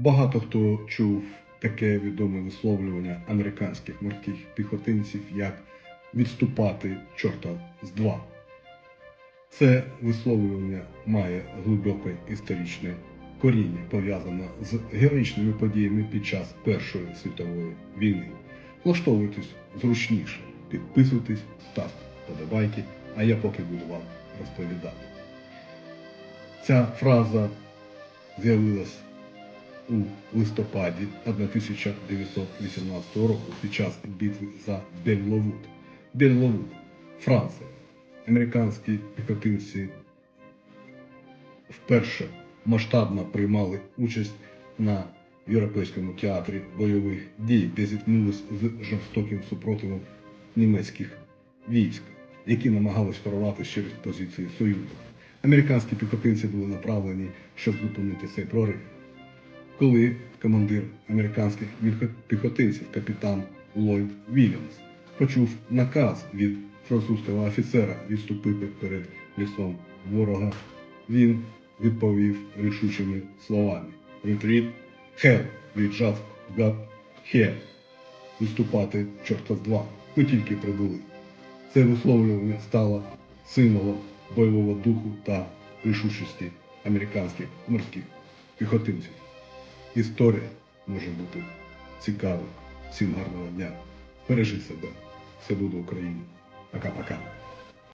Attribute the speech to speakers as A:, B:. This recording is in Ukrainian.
A: Багато хто чув таке відоме висловлювання американських морських піхотинців, як відступати чорта з два. Це висловлювання має глибоке історичне коріння, пов'язане з героїчними подіями під час Першої світової війни. Влаштовуйтесь зручніше, підписуйтесь, ставте подобайки, а я поки буду вам розповідати. Ця фраза з'явилась у листопаді 1918 року під час битви за Бельловуд. Бельловуд, Франція. Американські піхотинці вперше масштабно приймали участь на Європейському театрі бойових дій, де зіткнулись з жорстоким супротивом німецьких військ, які намагались прорвати через позиції союзників. Американські піхотинці були направлені, щоб зупинити цей прорив. Коли командир американських піхо- піхотинців, капітан Ллойд Вільямс, почув наказ від французького офіцера відступити перед лісом ворога, він відповів рішучими словами: Retreat, hell, віджав God, hell. Виступати чорта з два. Ми тільки прибули. Це висловлювання стало символом бойового духу та рішучості американських морських піхотинців. Історія може бути цікава. Всім гарного дня. Бережи себе. Все буде Україна. Пока-пока.